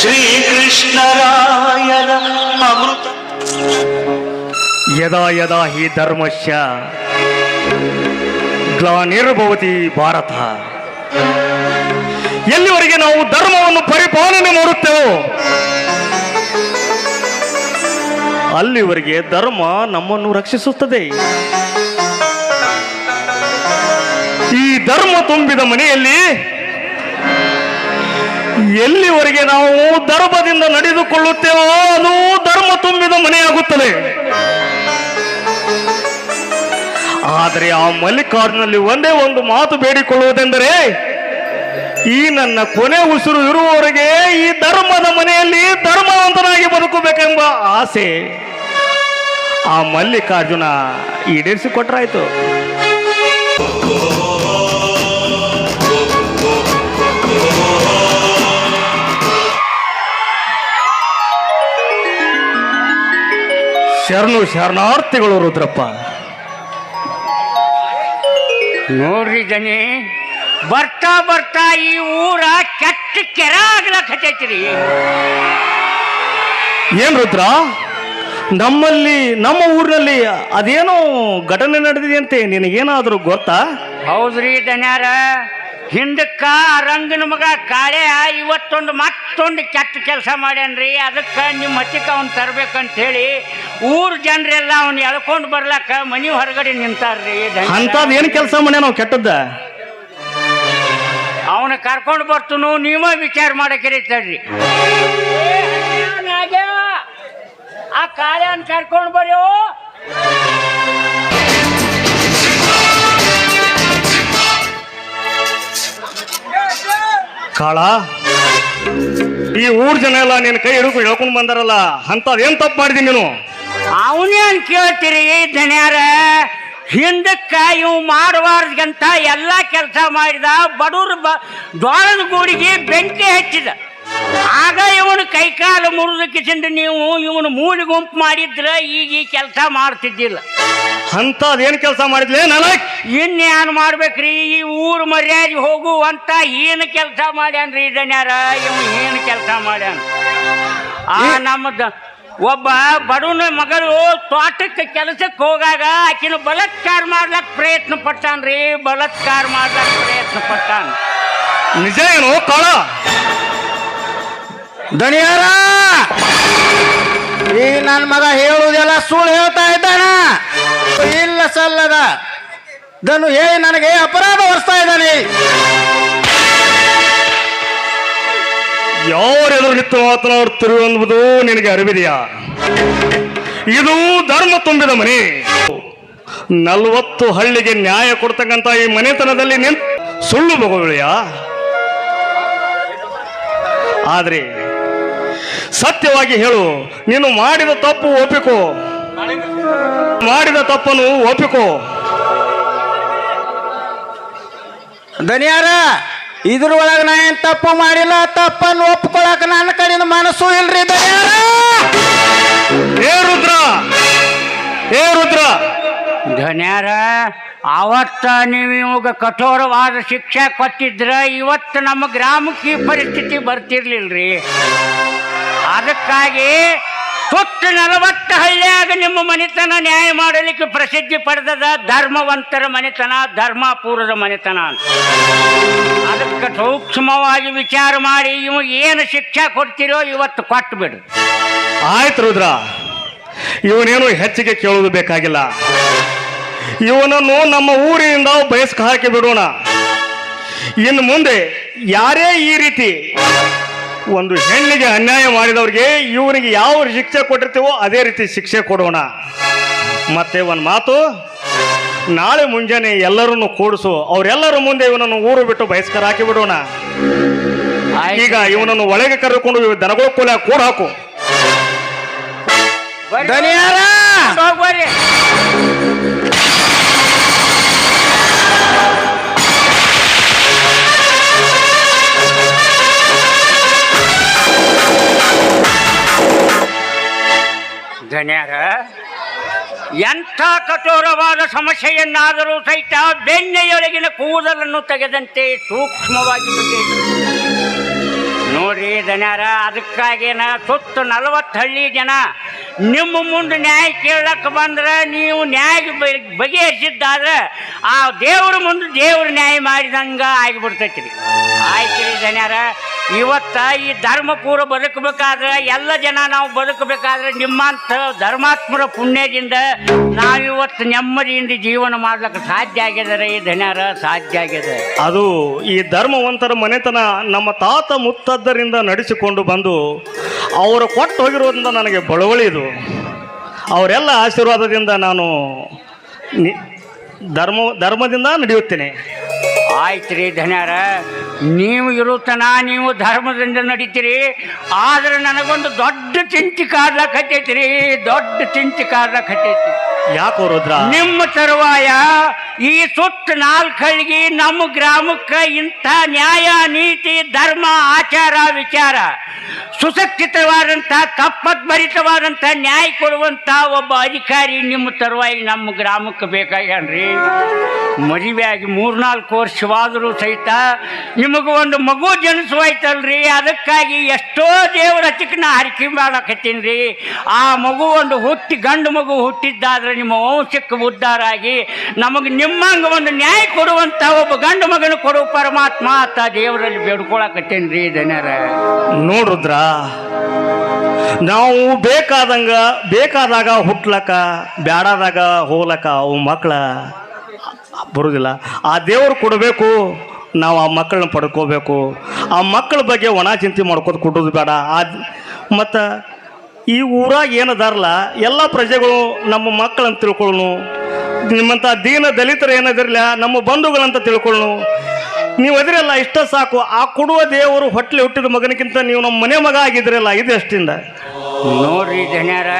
ಶ್ರೀಕೃಷ್ಣರಾಯರ ಅಮೃತ. ಯದಾ ಯದಾ ಹಿ ಧರ್ಮಸ್ಯ. ಗ್ಲಾನಿರ್ಭವತಿ ಭಾರತ. ಎಲ್ಲಿವರೆಗೆ ನಾವು ಧರ್ಮವನ್ನು ಪರಿಪಾಲನೆ ಮಾಡುತ್ತೇವೋ? ಅಲ್ಲಿವರೆಗೆ ಧರ್ಮ ನಮ್ಮನ್ನು ರಕ್ಷಿಸುತ್ತದೆ. ಧರ್ಮ ತುಂಬಿದ ಮನೆಯಲ್ಲಿ ಎಲ್ಲಿವರೆಗೆ ನಾವು ಧರ್ಮದಿಂದ ನಡೆದುಕೊಳ್ಳುತ್ತೇವೋ ಅದು ಧರ್ಮ ತುಂಬಿದ ಮನೆಯಾಗುತ್ತದೆ. ಆದರೆ ಆ ಮಲ್ಲಿಕಾರ್ಜುನಲ್ಲಿ ಒಂದೇ ಒಂದು ಮಾತು ಬೇಡಿಕೊಳ್ಳುವುದೆಂದರೆ ಈ ನನ್ನ ಕೊನೆ ಉಸಿರು ಇರುವವರೆಗೆ ಈ ಧರ್ಮದ ಮನೆಯಲ್ಲಿ ಧರ್ಮವಂತನಾಗಿ ಬದುಕಬೇಕೆಂಬ ಆಸೆ ಆ ಮಲ್ಲಿಕಾರ್ಜುನ ಈಡೇರಿಸಿಕೊಟ್ರಾಯ್ತು. ಶರಣು ಶರಣಾರ್ಥಿಗಳು ರುದ್ರಪ್ಪ. ನೋಡ್ರಿ ಜನಿ ಬರ್ತಾ ಬರ್ತಾ ಈ ಊರ ಕೆಟ್ಟ ಕೆರ ಆಗ್ಲಕ್ಕೈತ್ರಿ ಏನ್ ರುದ್ರ? ನಮ್ಮಲ್ಲಿ ನಮ್ಮ ಊರಿನಲ್ಲಿ ಅದೇನೋ ಘಟನೆ ನಡೆದಿದೆ ಅಂತೆ ನಿನಗೇನಾದ್ರೂ ಗೊತ್ತಾ? ಹೌದ್ರಿ ದನ್ಯಾರ ಹಿಂದಕ್ಕ ರಂಗನ ಮಗ ಕಾಳೆ ಇವತ್ತೊಂದು ಮತ್ತೊಂದು ಕೆಟ್ಟ ಕೆಲಸ ಮಾಡ್ಯಾನ್ರಿ. ಅದಕ್ಕೆ ನಿಮ್ಮ ಹತ್ತಿಕ್ಕೆ ಅವ್ನು ತರ್ಬೇಕಂತ ಹೇಳಿ ಊರ್ ಜನರೆಲ್ಲ ಅವ್ನು ಎಳ್ಕೊಂಡು ಬರ್ಲಕ್ಕ ಮನಿ ಹೊರಗಡೆ ನಿಂತಾರ್ರಿ. ಅಂತದ್ ಏನು ಕೆಲಸ ಮಾಡ್ಯಾನೋ ಕೆಟ್ಟದ್ದ? ಅವನ ಕರ್ಕೊಂಡು ಬರ್ತನು ನೀವ ವಿಚಾರ ಮಾಡಕ್ಕೆ ತಡ್ರಿ ಆ ಕಾಳ್ಯಾನ್ ಕರ್ಕೊಂಡು ಬರ್ಯೋ? ಕಾಳ? ಈ ಊರ್ ಜನ ಎಲ್ಲ ನಿನ್ನ ಕೈ ಹಿಡ್ಕೊಂಡು ಹೇಳ್ಕೊಂಡು ಬಂದಾರಲ್ಲ ಅಂತದ್ ಏನ್ ತಪ್ಪು ಮಾಡಿದಿ ನೀನು? ಅವನೇನ್ ಕೇಳ್ತೀರಿ ಧನ್ಯಾರ? ಹಿಂದಕ್ಕ ಇವು ಮಾಡಬಾರ್ದಂತ ಎಲ್ಲ ಕೆಲಸ ಮಾಡಿದ ಬಡವ್ರ ಬ ದ್ವಾರದ ಗೂಡಿಗೆ ಬೆಂಕಿ ಹಚ್ಚಿದ. ಆಗ ಇವನು ಕೈಕಾಲು ಮುರಿದ ಕಿಸಿಂದ ನೀವು ಇವನು ಮೂಲಿ ಗುಂಪು ಮಾಡಿದ್ರೆ ಈಗ ಈ ಕೆಲಸ ಮಾಡ್ತಿದ್ದಿಲ್ಲ. ಅಂತ ಅದೇನು ಕೆಲಸ ಮಾಡಿದ್ಲೇ? ನಾನ ಇನ್ಯಾನು ಮಾಡ್ಬೇಕ್ರಿ? ಈ ಊರು ಮರ್ಯಾದೆ ಹೋಗುವಂತ ಏನು ಕೆಲಸ ಮಾಡ್ಯಾನ್ರಿ ಇದನ್ಯಾರ ಇವನು ಏನು ಕೆಲಸ ಮಾಡ್ಯಾನ? ಆ ನಮ್ಮದ ಒಬ್ಬ ಬಡವನ ಮಗಳು ತೋಟಕ್ಕೆ ಕೆಲಸಕ್ಕೆ ಹೋಗಾಗ ಆಕಿನ ಬಲತ್ಕಾರ ಮಾಡ್ಲಕ್ ಪ್ರಯತ್ನ ಪಟ್ಟಾನ್ರಿ ಬಲತ್ಕಾರ ಮಾಡ್ಲಕ್ ಪ್ರಯತ್ನ ಪಟ್ಟಾನ. ನಿಜ ಏನು? ಕಾಳ? ದಣಿಯಾರ! ಈ ನನ್ನ ಮಗ ಹೇಳುವುದೆಲ್ಲ ಸುಳ್ಳು ಹೇಳ್ತಾ ಇದ್ದಾನ. ಇಲ್ಲ ಸಲ್ಲದ. ದನು ಏ, ನನಗೆ ಅಪರಾಧ ಹೊರಿಸ್ತಾ ಇದ್ದಾನೆ. ಯಾರೆದುರು ನಿತ್ತು ನಿಂತು ಮಾತನಾಡುತ್ತಿರು ಎಂಬುದು ನಿನಗೆ ಅರಿವಿದೆಯಾ? ಇದು ಧರ್ಮ ತುಂಬಿದ ಮನೆ. ನಲ್ವತ್ತು ಹಳ್ಳಿಗೆ ನ್ಯಾಯ ಕೊಡ್ತಕ್ಕಂತ ಈ ಮನೆತನದಲ್ಲಿ ನಿನ್ ಸುಳ್ಳು ಮಗುಳಿಯ ಆದ್ರೆ ಸತ್ಯವಾಗಿ ಹೇಳು. ನೀನು ಮಾಡಿದ ತಪ್ಪು ಒಪ್ಪಿಕೋ. ಮಾಡಿದ ತಪ್ಪನ್ನು ಒಪ್ಪಿಕೋ. ದನಿಯಾರ ಇದ್ರೊಳಗೆ ನಾ ಏನ್ ತಪ್ಪು ಮಾಡಿಲ್ಲ ತಪ್ಪನ್ನು ಒಪ್ಕೊಳಕ್ ನನ್ನ ಕಡೆಯಿಂದ ಮನಸ್ಸು ಇಲ್ರಿ ದನಿಯಾರ ಹೇ ರುದ್ರ ಹೇ ರುದ್ರ. ಧನ್ಯಾರ ಅವತ್ತ ನೀವು ಇವಾಗ ಕಠೋರವಾದ ಶಿಕ್ಷೆ ಕೊಟ್ಟಿದ್ರ ಇವತ್ತು ನಮ್ಮ ಗ್ರಾಮಕ್ಕೆ ಈ ಪರಿಸ್ಥಿತಿ ಬರ್ತಿರ್ಲಿಲ್ರಿ. ಅದಕ್ಕಾಗಿ ಸುತ್ತ ನಲವತ್ತು ಹಳ್ಳಿಯಾಗ ನಿಮ್ಮ ಮನೆತನ ನ್ಯಾಯ ಮಾಡಲಿಕ್ಕೆ ಪ್ರಸಿದ್ಧಿ ಪಡೆದದ ಧರ್ಮವಂತರ ಮನೆತನ, ಧರ್ಮಾಪೂರದ ಮನೆತನ ಅಂತ. ಅದಕ್ಕೆ ಸೂಕ್ಷ್ಮವಾಗಿ ವಿಚಾರ ಮಾಡಿ ಇವು ಏನು ಶಿಕ್ಷೆ ಕೊಡ್ತೀರೋ ಇವತ್ತು ಕೊಟ್ಟು ಬಿಡು ಆಯ್ತು ರುದ್ರ, ಇವನೇನು ಹೆಚ್ಚಿಗೆ ಕೇಳುವುದು ಬೇಕಾಗಿಲ್ಲ. ಇವನನ್ನು ನಮ್ಮ ಊರಿನಿಂದ ಬಯಸ್ಕ ಹಾಕಿ ಬಿಡೋಣ. ಇನ್ನು ಮುಂದೆ ಯಾರೇ ಈ ರೀತಿ ಒಂದು ಹೆಣ್ಣಿಗೆ ಅನ್ಯಾಯ ಮಾಡಿದವ್ರಿಗೆ ಇವನಿಗೆ ಯಾವ ಶಿಕ್ಷೆ ಕೊಟ್ಟಿರ್ತೀವೋ ಅದೇ ರೀತಿ ಶಿಕ್ಷೆ ಕೊಡೋಣ. ಮತ್ತೆ ಒಂದು ಮಾತು ನಾಳೆ ಮುಂಜಾನೆ ಎಲ್ಲರನ್ನು ಕೂಡಿಸು. ಅವರೆಲ್ಲರ ಮುಂದೆ ಇವನನ್ನು ಊರು ಬಿಟ್ಟು ಬಯಸ್ಕರ ಹಾಕಿ ಬಿಡೋಣ. ಈಗ ಇವನನ್ನು ಒಳಗೆ ಕರೆದುಕೊಂಡು ದನಗಳ ಕೂಲ ಕೂಡ ಹಾಕು. ದನಿಯಾರ! ಹೋಗ್ಬರ್ರಿ ಎಂಥ ಕಠೋರವಾದ ಸಮಸ್ಯೆಯನ್ನಾದರೂ ಸಹಿತ ಬೆಣ್ಣೆಯೊಳಗಿನ ಕೂದಲನ್ನು ತೆಗೆದಂತೆ ಸೂಕ್ಷ್ಮವಾಗಿ. ನೋಡ್ರಿ ದನ್ಯಾರ ಅದಕ್ಕಾಗೇನ ಸುತ್ತ ನಲವತ್ತು ಹಳ್ಳಿ ಜನ, ನಿಮ್ಮ ಮುಂದೆ ನ್ಯಾಯ ಕೇಳಕ್ಕೆ ಬಂದ್ರೆ ನೀವು ನ್ಯಾಯ ಬಗೆಹರಿಸಿದ್ದಾದ್ರೆ ಆ ದೇವ್ರ ಮುಂದೆ ದೇವ್ರ ನ್ಯಾಯ ಮಾಡಿದಂಗೆ ಆಗಿಬಿಡ್ತೈತಿ ರೀ ಆಯ್ತು ರೀ ದನ್ಯಾರ ಇವತ್ತ ಈ ಧರ್ಮಪೂರ ಬದುಕಬೇಕಾದ್ರೆ ಎಲ್ಲ ಜನ ನಾವು ಬದುಕಬೇಕಾದ್ರೆ ನಿಮ್ಮಂತ ಧರ್ಮಾತ್ಮರ ಪುಣ್ಯದಿಂದ ನಾವಿವತ್ತು ನೆಮ್ಮದಿಯಿಂದ ಜೀವನ ಮಾಡ್ಲಿಕ್ಕೆ ಸಾಧ್ಯ ಆಗ್ಯದ ರೀ ಧನ್ಯರ, ಸಾಧ್ಯ ಆಗ್ಯದ. ಅದು ಈ ಧರ್ಮವಂತರ ಮನೆತನ ನಮ್ಮ ತಾತ ಮುತ್ತದ್ದರಿಂದ ನಡೆಸಿಕೊಂಡು ಬಂದು ಅವರು ಕೊಟ್ಟು ಹೋಗಿರೋದ್ರಿಂದ ನನಗೆ ಬಳುವಳಿ ಇದು. ಅವರೆಲ್ಲ ಆಶೀರ್ವಾದದಿಂದ ನಾನು ಧರ್ಮ, ಧರ್ಮದಿಂದ ನಡೆಯುತ್ತೇನೆ. ಆಯ್ತು ರೀ ಧನ್ಯಾರ. ನೀವು ಇರುತ್ತನ ನೀವು ಧರ್ಮದಿಂದ ನಡೀತೀರಿ. ಆದ್ರೆ ನನಗೊಂದು ದೊಡ್ಡ ಚಿಂತೆ ಕಾಡ್ಲಕತ್ತೈತಿ ರೀ ದೊಡ್ಡ ಚಿಂತೆ ಕಾಡ್ಲಕತ್ತೈತಿ ಯಾಕೋ ರುದ್ರ? ನಿಮ್ಮ ತರುವಾಯ ಈ ಸುತ್ತ ನಾಲ್ಕಳಿಗೆ ನಮ್ಮ ಗ್ರಾಮಕ್ಕೆ ಇಂಥ ನ್ಯಾಯ, ನೀತಿ, ಧರ್ಮ, ಆಚಾರ, ವಿಚಾರ ಸುಸಕ್ಷಿತವಾದಂಥ ತಪ್ಪದ್ಭರಿತವಾದಂಥ ನ್ಯಾಯ ಕೊಡುವಂಥ ಒಬ್ಬ ಅಧಿಕಾರಿ ನಿಮ್ಮ ತರುವಾಯಿ ನಮ್ಮ ಗ್ರಾಮಕ್ಕೆ ಬೇಕಾಗ್ಯಾನ್ರಿ. ಮದುವೆಯಾಗಿ ಮೂರ್ನಾಲ್ಕು ವರ್ಷವಾದರೂ ಸಹಿತ ನಿಮಗೆ ಒಂದು ಮಗು ಜನಿಸುವಾಯ್ತಲ್ರಿ. ಅದಕ್ಕಾಗಿ ಎಷ್ಟೋ ದೇವರ ಚಿಕ್ಕನ ಹರಕೆ ಮಾಡಕತ್ತೀನಿ ಆ ಮಗು ಒಂದು ಹುಟ್ಟಿ, ಗಂಡು ಮಗು ಹುಟ್ಟಿದ್ದಾದ್ರೆ ನಿಮ್ಮ ವಂಶಕ್ಕೆ ಉದ್ಧಾರ ಆಗಿ ನಮಗೆ ನಿಮ್ಮಂಗ ಒಂದು ನ್ಯಾಯ ಕೊಡುವಂತ ಒಬ್ಬ ಗಂಡು ಮಗನ ಕೊಡು ಪರಮಾತ್ಮ ಅತ್ತ ದೇವರಲ್ಲಿ ಬೇಡ್ಕೊಳಕತ್ತೇನ್ರಿ ಜನರ ನೋಡ್ರುದ್ರ ನಾವು ಬೇಕಾದಂಗ, ಬೇಕಾದಾಗ ಹುಟ್ಲಕ್ಕ, ಬ್ಯಾಡಾದಾಗ ಹೋಗ್ಲಕ್ಕ ಅವು ಮಕ್ಕಳ ಬರುದಿಲ್ಲ. ಆ ದೇವರು ಕೊಡಬೇಕು, ನಾವು ಆ ಮಕ್ಕಳನ್ನ ಪಡ್ಕೋಬೇಕು. ಆ ಮಕ್ಕಳ ಬಗ್ಗೆ ಒಣ ಚಿಂತೆ ಮಾಡ್ಕೋದು ಕೊಡೋದು ಬೇಡ. ಆ ಮತ್ತು ಈ ಊರಾಗ ಏನದಾರಲ್ಲ ಎಲ್ಲ ಪ್ರಜೆಗಳು ನಮ್ಮ ಮಕ್ಕಳನ್ನು ತಿಳ್ಕೊಳ್ಳೋನು ನಿಮ್ಮಂಥ ದೀನ ದಲಿತರು ಏನದಿರಲ್ಲ, ನಮ್ಮ ಬಂಧುಗಳಂತ ತಿಳ್ಕೊಳ್ಳು ನೀವು ಅದಿರಲ್ಲ ಇಷ್ಟ ಸಾಕು. ಆ ಕೊಡುವ ದೇವರು ಹೊಟ್ಟೆ ಹುಟ್ಟಿದ ಮಗನಕ್ಕಿಂತ ನೀವು ನಮ್ಮ ಮನೆ ಮಗ ಆಗಿದ್ರಲ್ಲ ಇದು ಎಷ್ಟಿಂದ? ನೋಡ್ರಿ ಜನರ,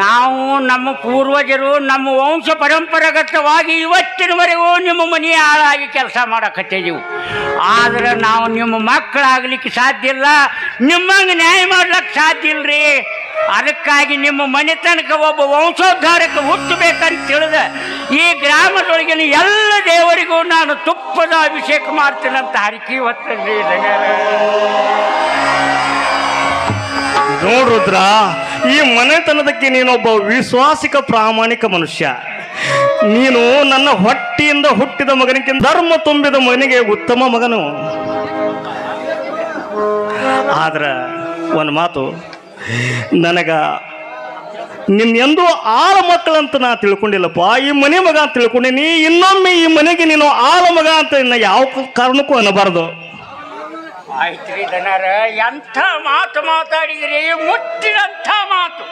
ನಾವು ನಮ್ಮ ಪೂರ್ವಜರು, ನಮ್ಮ ವಂಶ ಪರಂಪರಾಗತವಾಗಿ ಇವತ್ತಿನವರೆಗೂ ನಿಮ್ಮ ಮನೆಯ ಹಾಳಾಗಿ ಕೆಲಸ ಮಾಡಕತ್ತೀವಿ ಆದ್ರೆ ನಾವು ನಿಮ್ಮ ಮಕ್ಕಳಾಗ್ಲಿಕ್ಕೆ ಸಾಧ್ಯ ಇಲ್ಲ, ನಿಮ್ಮಂಗೆ ನ್ಯಾಯ ಮಾಡ್ಲಿಕ್ಕೆ ಸಾಧ್ಯ ಇಲ್ರಿ. ಅದಕ್ಕಾಗಿ ನಿಮ್ಮ ಮನೆತನಕ ಒಬ್ಬ ವಂಶೋದ್ಧಾರಕ್ಕೆ ಹುಟ್ಟಬೇಕಂತ ತಿಳಿದ ಈ ಗ್ರಾಮದೊಳಗಿನ ಎಲ್ಲ ದೇವರಿಗೂ ನಾನು ತುಪ್ಪದ ಅಭಿಷೇಕ ಮಾಡ್ತೀನಂತ ಹರಕಿ ಹೊತ್ತಲ್ರಿ ನೋಡುದ್ರ ಈ ಮನೆತನದಕ್ಕೆ ನೀನೊಬ್ಬ ವಿಶ್ವಾಸಿಕ ಪ್ರಾಮಾಣಿಕ ಮನುಷ್ಯ. ನೀನು ನನ್ನ ಹೊಟ್ಟಿಯಿಂದ ಹುಟ್ಟಿದ ಮಗನಿಗೆ ಧರ್ಮ ತುಂಬಿದ ಮಗನಿಗೆ ಉತ್ತಮ ಮಗನು. ಆದ್ರ ಒಂದು ಮಾತು ನನಗ ನಿನ್ನೆಂದೂ ಆಳ ಮಕ್ಕಳಂತ ನಾ ತಿಳ್ಕೊಂಡಿಲ್ಲಪ್ಪ, ಈ ಮನೆ ಮಗ ಅಂತ ತಿಳ್ಕೊಂಡಿನಿ ಇನ್ನೊಮ್ಮೆ ಈ ಮನೆಗೆ ನೀನು ಆಳ ಮಗ ಅಂತ ಇನ್ನ ಯಾವ ಕಾರಣಕ್ಕೂ ಅನ್ನಬಾರದು ಆಯ್ತ್ರಿ ಜನರ ಎಂಥ ಮಾತು ಮಾತಾಡಿದ್ರಿ? ಮುಟ್ಟಿದಂಥ ಮಾತು.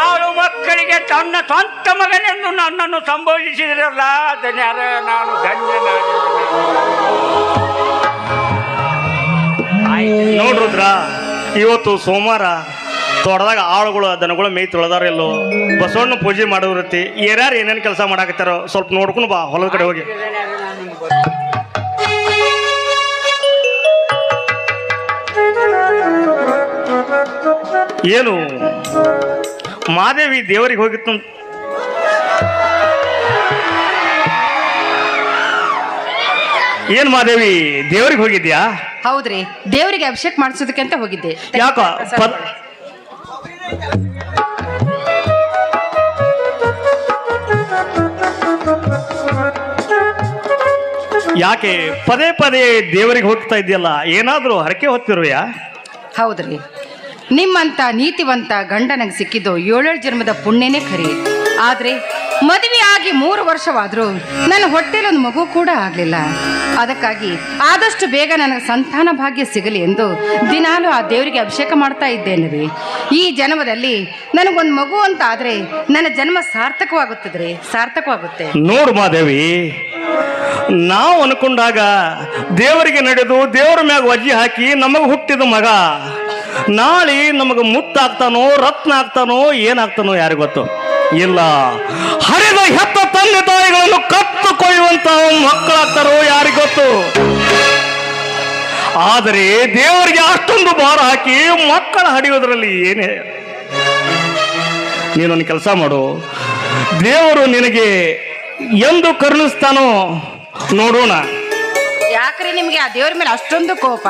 ಆರು ಮಕ್ಕಳಿಗೆ ತನ್ನ ಸ್ವಂತ ಮಗನೆಂದು ನನ್ನನ್ನು ಸಂಬೋಧಿಸಿದ್ರಲ್ಲ ಜನರ ನಾನು ಧನ್ಯನಾಗಿದ್ದೇನೆ. ನೋಡ್ರುದ್ರ ಇವತ್ತು ಸೋಮವಾರ ತೋಟದಾಗ ಆಳುಗಳು ದನಗಳು ಮೇಯ್ ತೊಳೆದಾರ ಎಲ್ಲೋ ಬಸವಣ್ಣ ಪೂಜೆ ಮಾಡೋರತಿ ಯಾರ್ಯಾರು ಏನೇನು ಕೆಲಸ ಮಾಡಾಕತ್ತಾರೋ ಸ್ವಲ್ಪ ನೋಡ್ಕೊಂಡು ಬಾ, ಹೊಲದ ಕಡೆ ಹೋಗಿ. ಏನು? ಮಾದೇವಿ ದೇವರಿಗೆ ಹೋಗಿತ್ತು. ಏನ್ ಮಾದೇವಿ ದೇವ್ರಿಗೆ ಹೋಗಿದ್ಯಾ? ಹೌದ್ರಿ ದೇವರಿಗೆ ಅಭಿಷೇಕ ಮಾಡಿಸೋದಕ್ಕೆ ಅಂತ ಹೋಗಿದ್ದೆ. ಯಾಕೋ ಪದ ಯಾಕೆ ಪದೇ ಪದೇ ದೇವರಿಗೆ ಹೋಗ್ತಾ ಇದೆಯಲ್ಲ ಏನಾದರೂ ಹರಕೆ ಹೊತ್ತಿರುವೆಯಾ? ಹೌದ್ರಿ ನಿಮ್ಮಂತ ನೀತಿವಂತ ಗಂಡ ನಂಗೆ ಸಿಕ್ಕಿದ್ದು ಏಳೇಳು ಜನ್ಮದ ಪುಣ್ಯನೇ ಖರಿ. ಆದ್ರೆ ಮದುವೆ ಆಗಿ ಮೂರು ವರ್ಷವಾದರೂ ನನ್ನ ಹೊಟ್ಟೆಲೊಂದು ಮಗು ಕೂಡ ಆಗಲಿಲ್ಲ. ಅದಕ್ಕಾಗಿ ಆದಷ್ಟು ಬೇಗ ನನಗೆ ಸಂತಾನ ಭಾಗ್ಯ ಸಿಗಲಿ ಎಂದು ದಿನಾಲು ಆ ದೇವರಿಗೆ ಅಭಿಷೇಕ ಮಾಡ್ತಾ ಇದ್ದೇನೆ ರೀ ಈ ಜನ್ಮದಲ್ಲಿ ನನಗೊಂದು ಮಗು ಅಂತ ಆದರೆ ನನ್ನ ಜನ್ಮ ಸಾರ್ಥಕವಾಗುತ್ತದೆ ಸಾರ್ಥಕವಾಗುತ್ತೆ. ನೋಡು ಮಾದೇವಿ, ನಾವು ಅನ್ಕೊಂಡಾಗ ದೇವರಿಗೆ ನಡೆದು ದೇವರ ಮ್ಯಾಗ ವಜ್ಜಿ ಹಾಕಿ ನಮಗೆ ಹುಟ್ಟಿದ ಮಗ. ನಾಳೆ ನಮಗೆ ಮುತ್ತಾಗ್ತಾನೋ, ರತ್ನ ಆಗ್ತಾನೋ, ಏನಾಗ್ತಾನೋ ಯಾರಿಗ್ ಗೊತ್ತು? ಇಲ್ಲ. ಹರಿದ ಹೆತ್ತ ತಂದೆ ತಾಯಿಗಳನ್ನು ಕತ್ತು ಕೊಯ್ಯುವಂತ ಮಕ್ಕಳಾಗ್ತಾರೋ ಯಾರಿಗೊತ್ತು ಆದರೆ ದೇವರಿಗೆ ಅಷ್ಟೊಂದು ಭಾರ ಹಾಕಿ ಮಕ್ಕಳ ಹಡಿಯೋದ್ರಲ್ಲಿ ಏನೇ ನೀನೊಂದು ಕೆಲಸ ಮಾಡು. ದೇವರು ನಿನಗೆ ಎಂದು ಕರುಣಿಸ್ತಾನೋ ನೋಡೋಣ. ಯಾಕ್ರಿ ನಿಮಗೆ ಆ ದೇವ್ರ ಮೇಲೆ ಅಷ್ಟೊಂದು ಕೋಪ?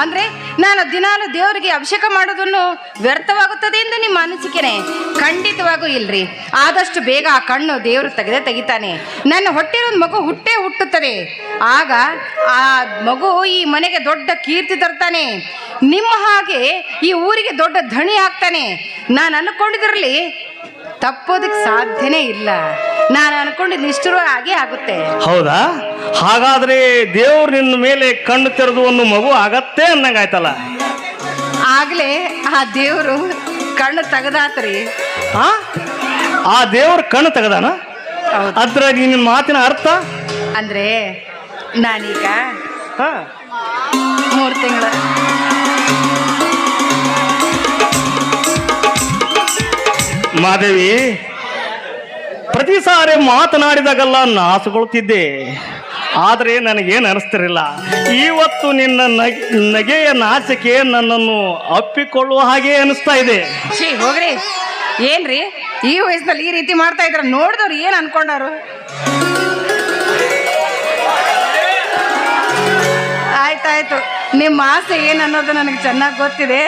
ಅಂದ್ರೆ ನಾನು ದಿನಾಲು ದೇವರಿಗೆ ಅಭಿಷೇಕ ಮಾಡೋದನ್ನು ವ್ಯರ್ಥವಾಗುತ್ತದೆ ಎಂದು ನಿಮ್ಮ ಅನಿಸಿಕೆನೆ. ಖಂಡಿತವಾಗೂ ಇಲ್ರಿ. ಆದಷ್ಟು ಬೇಗ ಆ ಕಣ್ಣು ದೇವರು ತೆಗೆದೇ ತೆಗಿತಾನೆ. ನನ್ನ ಹೊಟ್ಟೆರೊಂದು ಮಗು ಹುಟ್ಟೇ ಹುಟ್ಟುತ್ತದೆ. ಆಗ ಆ ಮಗು ಈ ಮನೆಗೆ ದೊಡ್ಡ ಕೀರ್ತಿ ತರ್ತಾನೆ. ನಿಮ್ಮ ಹಾಗೆ ಈ ಊರಿಗೆ ದೊಡ್ಡ ಧಣಿ ಆಗ್ತಾನೆ. ನಾನು ಅನ್ಕೊಂಡಿದ್ರಲ್ಲಿ ತಪ್ಪೋದಕ್ಕೆ ಸಾಧ್ಯನೇ ಇಲ್ಲ. ನಾನು ಅನ್ಕೊಂಡಿದ್ದು ನಿಷ್ಠುರ ಆಗೇ ಆಗುತ್ತೆ. ಹೌದಾ? ಹಾಗಾದ್ರೆ ದೇವ್ರು ನಿನ್ನ ಮೇಲೆ ಕಣ್ಣು ತೆರೆದು ಒಂದು ಮಗು ಆಗತ್ತೆ ಅನ್ನಂಗಾಯ್ತಲ್ಲ ಆಗ್ಲೇ ಆ ದೇವರು ಕಣ್ಣು ತೆಗದಾತ್ರಿ. ಆ? ಆ ದೇವ್ರ ಕಣ್ಣು ತೆಗದಾನ? ಹೌದು. ಅದ್ರ ನಿನ್ನ ಮಾತಿನ ಅರ್ಥ? ಅಂದ್ರೆ ನಾನೀಗ ಹಾ. ಮೂರು ತಿಂಗಳ. ಮಾದೇವಿ ಪ್ರತಿ ಸಾರಿ ಮಾತನಾಡಿದಾಗೆಲ್ಲ ನಾಸುಗೊಳ್ತಿದ್ದೆ. ಆದರೆ ನನಗೇನು ಅನಿಸ್ತಿರಲಿಲ್ಲ. ಇವತ್ತು ನಿನ್ನ ನಗೆ, ನಗೆಯ ನಾಚಿಕೆ ನನ್ನನ್ನು ಅಪ್ಪಿಕೊಳ್ಳುವ ಹಾಗೆ ಅನಿಸ್ತಾ ಇದೆ. ಹೋಗ್ರಿ. ಏನ್ರಿ? ಈ ವಯಸ್ಸಿನಲ್ಲಿ ಈ ರೀತಿ ಮಾಡ್ತಾ ಇದ್ರ ನೋಡಿದವ್ರು ಏನ್ ಅನ್ಕೊಂಡಾರು? ಆಯ್ತಾಯ್ತು. ನಿಮ್ಮ ಆಸೆ ಏನು ಅನ್ನೋದು ನನಗೆ ಚೆನ್ನಾಗಿ ಗೊತ್ತಿದೆ.